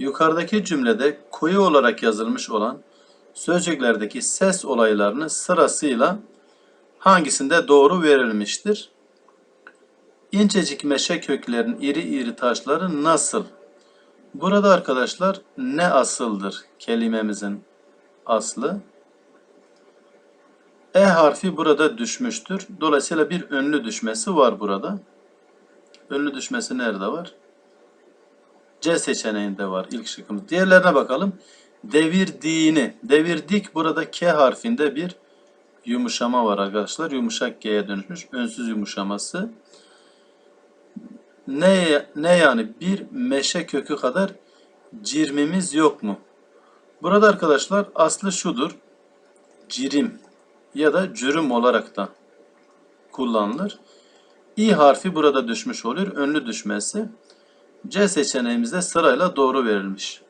Yukarıdaki cümlede koyu olarak yazılmış olan sözcüklerdeki ses olaylarını sırasıyla hangisinde doğru verilmiştir? İncecik meşe köklerin iri iri taşları nasıl? Burada arkadaşlar ne asıldır kelimemizin aslı? E harfi burada düşmüştür. Dolayısıyla bir önlü düşmesi var burada. Önlü düşmesi nerede var? C seçeneğinde var ilk şıkkımız. Diğerlerine bakalım. Devirdiğini. Devirdik burada K harfinde bir yumuşama var arkadaşlar. Yumuşak G'ye dönüşmüş. Önsüz yumuşaması. Ne, ne yani bir meşe kökü kadar cirmimiz yok mu? Burada arkadaşlar aslı şudur. Cirim ya da cürüm olarak da kullanılır. İ harfi burada düşmüş oluyor. Önlü düşmesi. C seçeneğimizde sırayla doğru verilmiş.